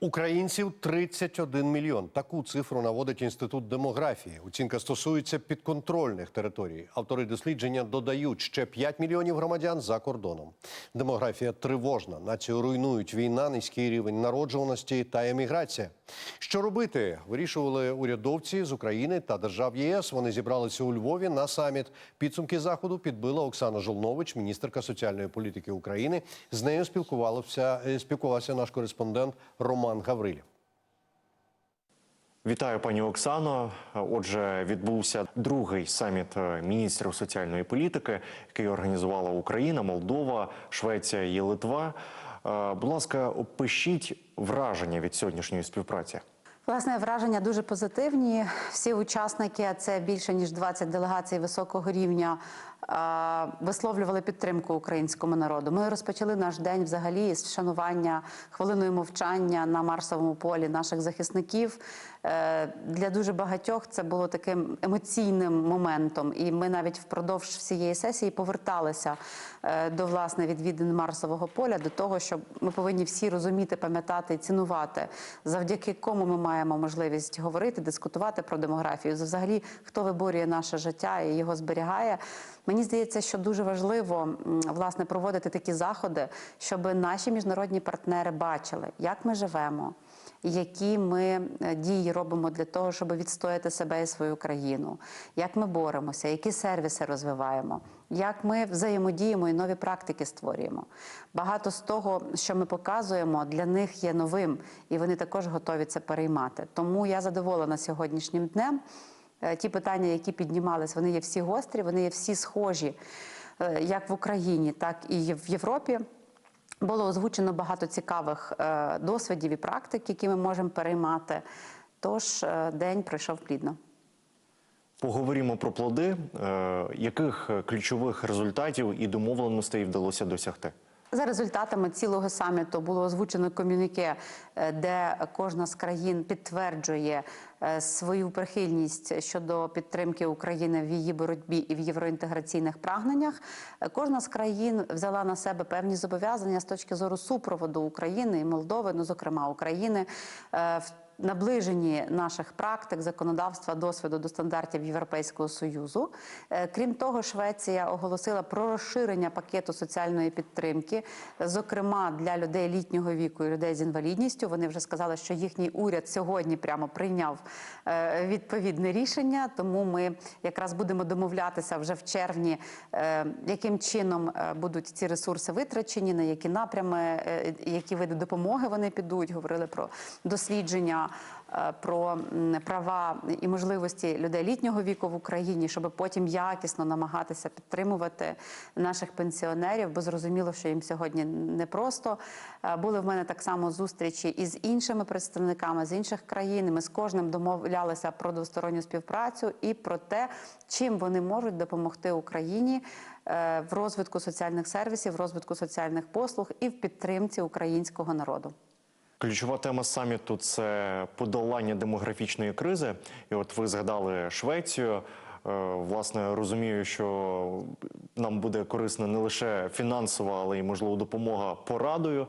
Українців 31 мільйон. Таку цифру наводить інститут демографії. Оцінка стосується підконтрольних територій. Автори дослідження додають ще 5 мільйонів громадян за кордоном. Демографія тривожна. Націю руйнують війна, низький рівень народжуваності та еміграція. Що робити? Вирішували урядовці з України та держав ЄС. Вони зібралися у Львові на саміт. Підсумки заходу підбила Оксана Жолнович, міністерка соціальної політики України. З нею спілкувався, е, спілкувався наш кореспондент Роман Гаврилів. Вітаю, пані Оксано. Отже, відбувся другий саміт е, міністрів соціальної політики, який організувала Україна, Молдова, Швеція і Литва. Е, Будь ласка, опишіть враження від сьогоднішньої співпраці. Власне, враження дуже позитивні. Всі учасники, а це більше ніж 20 делегацій високого рівня, висловлювали підтримку українському народу. Ми розпочали наш день взагалі з вшанування хвилиною мовчання на Марсовому полі наших захисників. Е, Для дуже багатьох це було таким емоційним моментом, і ми навіть впродовж всієї сесії поверталися е, до власне відвідин Марсового поля, до того, що ми повинні всі розуміти, пам'ятати і цінувати, завдяки кому ми маємо можливість говорити, дискутувати про демографію. Взагалі, хто виборює наше життя і його зберігає. Мені здається, що дуже важливо власне проводити такі заходи, щоб наші міжнародні партнери бачили, як ми живемо які ми е, дії робимо для того, щоб відстояти себе і свою країну, як ми боремося, які сервіси розвиваємо, як ми взаємодіємо і нові практики створюємо. Багато з того, що ми показуємо, для них є новим, і вони також готові це переймати. Тому я задоволена сьогоднішнім днем. Е, Ті питання, які піднімались, вони є всі гострі, вони є всі схожі, е, як в Україні, так і в Європі. Було озвучено багато цікавих е, досвідів і практик, які ми можемо переймати. Тож день пройшов плідно. Поговоримо про плоди. Яких ключових результатів і домовленостей вдалося досягти? За результатами цілого саміту було озвучено комюніке, е, де кожна з країн підтверджує е, свою прихильність щодо підтримки України в її боротьбі і в євроінтеграційних прагненнях. Е, Кожна з країн взяла на себе певні зобов'язання з точки зору супроводу України і Молдови, ну зокрема України. Наближенні наших практик, законодавства, досвіду до стандартів Європейського союзу. Е, Крім того, Швеція оголосила про розширення пакету соціальної підтримки, зокрема для людей літнього віку і людей з інвалідністю. Вони вже сказали, що їхній уряд сьогодні прямо прийняв е, відповідне рішення. Тому ми якраз будемо домовлятися вже в червні, е, яким чином будуть ці ресурси витрачені, на які напрями, які види допомоги вони підуть. Говорили про дослідження е, про права і можливості людей літнього віку в Україні, щоб потім якісно намагатися підтримувати наших пенсіонерів, бо зрозуміло, що їм сьогодні непросто. Е, Були в мене так само зустрічі із іншими представниками з інших країн. Ми з кожним домовлялися про двосторонню співпрацю і про те, чим вони можуть допомогти Україні е, в розвитку соціальних сервісів, в розвитку соціальних послуг і в підтримці українського народу. Ключова тема саміту це подолання демографічної кризи. І от ви згадали Швецію. Е, Власне, розумію, що нам буде корисна не лише фінансова, але й можливо допомога порадою.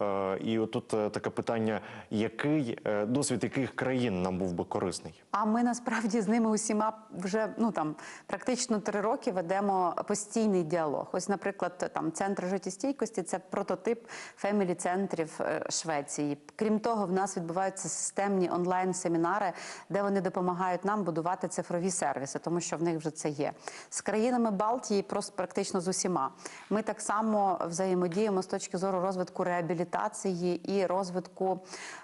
Е, І отут е, таке питання: який досвід яких країн нам був би корисний? А ми насправді з ними усіма вже ну там практично три роки ведемо постійний діалог. Ось, наприклад, там центр життєстійкості це прототип фемілі центрів Швеції. Крім того, в нас відбуваються системні онлайн-семінари, де вони допомагають нам будувати цифрові сервіси, тому що в них вже це є. З країнами Балтії просто практично з усіма. Ми так само взаємодіємо з точки зору розвитку реабілітації і розвитку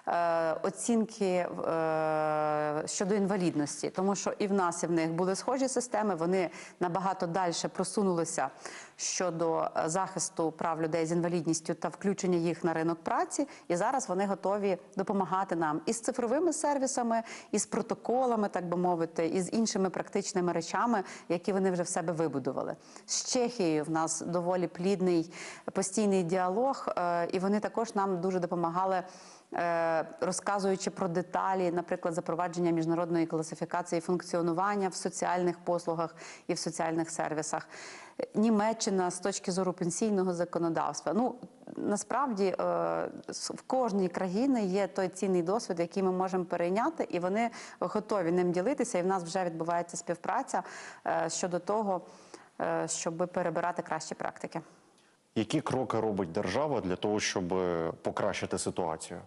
е, оцінки е, щодо інвалідності, тому що і в нас, і в них були схожі системи. Вони набагато далі просунулися щодо е, захисту прав людей з інвалідністю та включення їх на ринок праці. І зараз вони готові допомагати нам із цифровими сервісами, із протоколами, так би мовити, і з іншими практичними речами, які вони вже в себе вибудували. З Чехією в нас доволі плідний постійний діалог, е, і вони також нам дуже допомагали е, розказуючи про деталі, наприклад, запровадження міжнародної класифікації функціонування в соціальних послугах і в соціальних сервісах. Німеччина з точки зору пенсійного законодавства. Ну насправді е, в кожній країні є той цінний досвід, який ми можемо перейняти, і вони готові ним ділитися. І в нас вже відбувається співпраця е, щодо того, е, щоб перебирати кращі практики. Які кроки робить держава для того, щоб покращити ситуацію?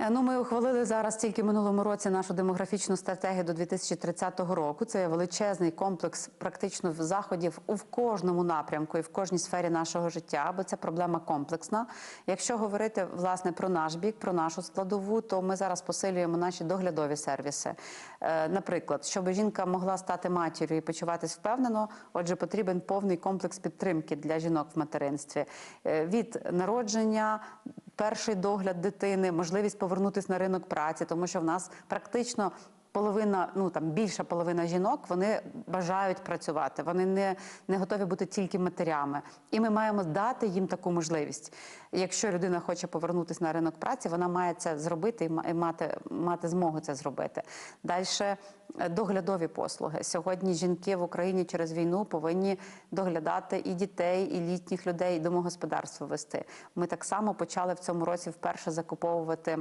Е, Ну, ми ухвалили зараз тільки в минулому році нашу демографічну стратегію до 2030 року. Це величезний комплекс практично заходів у кожному напрямку і в кожній сфері нашого життя, бо це проблема комплексна. Якщо говорити власне про наш бік, про нашу складову, то ми зараз посилюємо наші доглядові сервіси. Е, Наприклад, щоб жінка могла стати матір'ю і почуватись впевнено, отже, потрібен повний комплекс підтримки для жінок в материнстві Е, від народження перший догляд дитини, можливість повернутися на ринок праці, тому що в нас практично. Половина, ну там більша половина жінок, вони бажають працювати, вони не, не готові бути тільки матерями. І ми маємо дати їм таку можливість. Якщо людина хоче повернутися на ринок праці, вона має це зробити і мати, мати змогу це зробити. Далі доглядові послуги. Сьогодні жінки в Україні через війну повинні доглядати і дітей, і літніх людей, і домогосподарство вести. Ми так само почали в цьому році вперше закуповувати.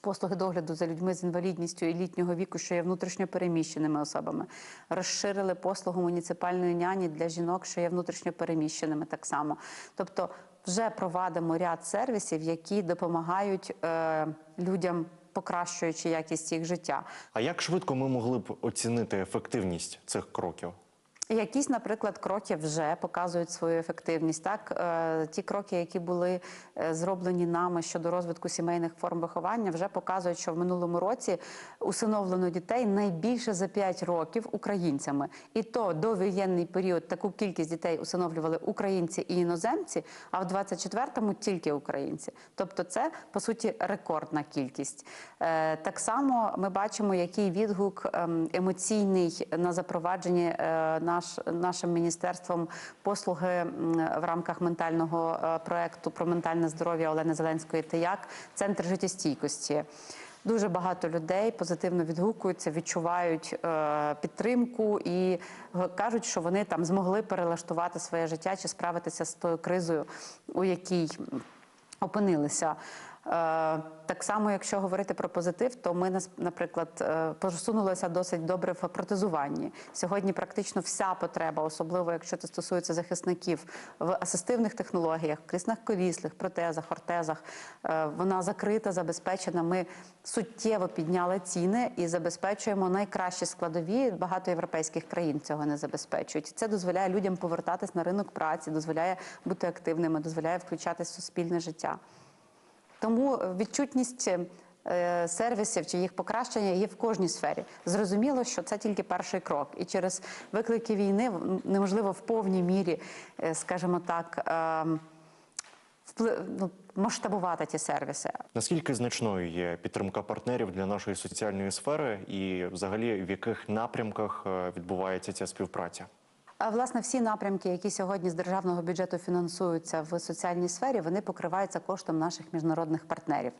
Послуги догляду за людьми з інвалідністю і літнього віку, що є внутрішньо переміщеними особами, розширили послугу муніципальної няні для жінок, що є внутрішньо переміщеними так само. Тобто, вже провадимо ряд сервісів, які допомагають е, людям, покращуючи якість їх життя. А як швидко ми могли б оцінити ефективність цих кроків? Якісь, наприклад, кроки вже показують свою ефективність. Так, Е, ті кроки, які були е, зроблені нами щодо розвитку сімейних форм виховання, вже показують, що в минулому році усиновлено дітей найбільше за 5 років українцями. І то до воєнний період таку кількість дітей усиновлювали українці і іноземці, а в 24-му тільки українці. Тобто, це по суті рекордна кількість. Е, Так само ми бачимо, який відгук ем, емоційний на запровадженні е, наш, нашим міністерством послуги в рамках ментального е, проекту про ментальне здоров'я Олени Зеленської ТИЯК Центр життєстійкості. Дуже багато людей позитивно відгукуються, відчувають е, підтримку і кажуть, що вони там змогли перелаштувати своє життя чи справитися з тою кризою, у якій опинилися. Е, Так само, якщо говорити про позитив, то ми наприклад е, посунулися досить добре в протезуванні. Сьогодні практично вся потреба, особливо якщо це стосується захисників в асистивних технологіях, крісних коліслих, протезах, ортезах, е, вона закрита, забезпечена. Ми суттєво підняли ціни і забезпечуємо найкращі складові. Багато європейських країн цього не забезпечують. Це дозволяє людям повертатись на ринок праці, дозволяє бути активними, дозволяє включатись в суспільне життя. Тому відчутність е, сервісів чи їх покращення є в кожній сфері. Зрозуміло, що це тільки перший крок, і через виклики війни неможливо в повній мірі, е, скажімо так, ем, ну, масштабувати ті сервіси. Наскільки значною є підтримка партнерів для нашої соціальної сфери, і взагалі в яких напрямках е, відбувається ця співпраця? Власне всі напрямки, які сьогодні з державного бюджету фінансуються в соціальній сфері, вони покриваються коштом наших міжнародних партнерів.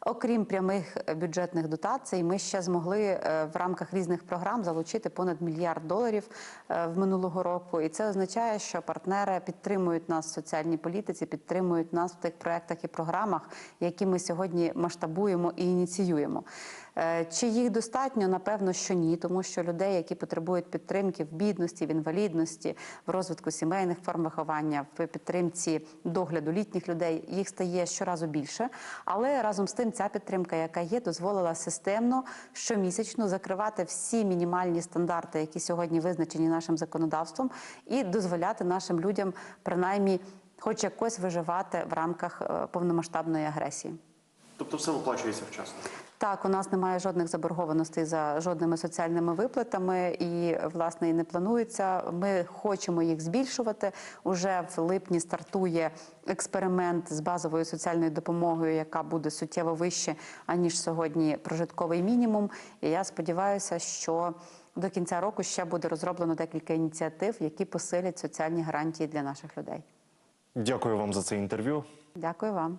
Окрім прямих е, бюджетних дотацій, ми ще змогли е, в рамках різних програм залучити понад мільярд доларів е, в минулого року. І це означає, що партнери підтримують нас в соціальній політиці, підтримують нас в тих проектах і програмах, які ми сьогодні масштабуємо і ініціюємо. Е, Чи їх достатньо? Напевно, що ні, тому що людей, які потребують підтримки в бідності, в інвалідності, в розвитку сімейних форм виховання, в підтримці догляду літніх людей, їх стає щоразу більше. Але разом з тим, ця підтримка, яка є, дозволила системно щомісячно закривати всі мінімальні стандарти, які сьогодні визначені нашим законодавством, і дозволяти нашим людям принаймні хоч якось виживати в рамках е, повномасштабної агресії. Тобто все виплачується вчасно. Так, у нас немає жодних заборгованостей за жодними соціальними виплатами, і власне і не планується. Ми хочемо їх збільшувати. Уже в липні стартує експеримент з базовою соціальною допомогою, яка буде суттєво вище аніж сьогодні прожитковий мінімум. І я сподіваюся, що до кінця року ще буде розроблено декілька ініціатив, які посилять соціальні гарантії для наших людей. Дякую вам за це інтерв'ю. Дякую вам.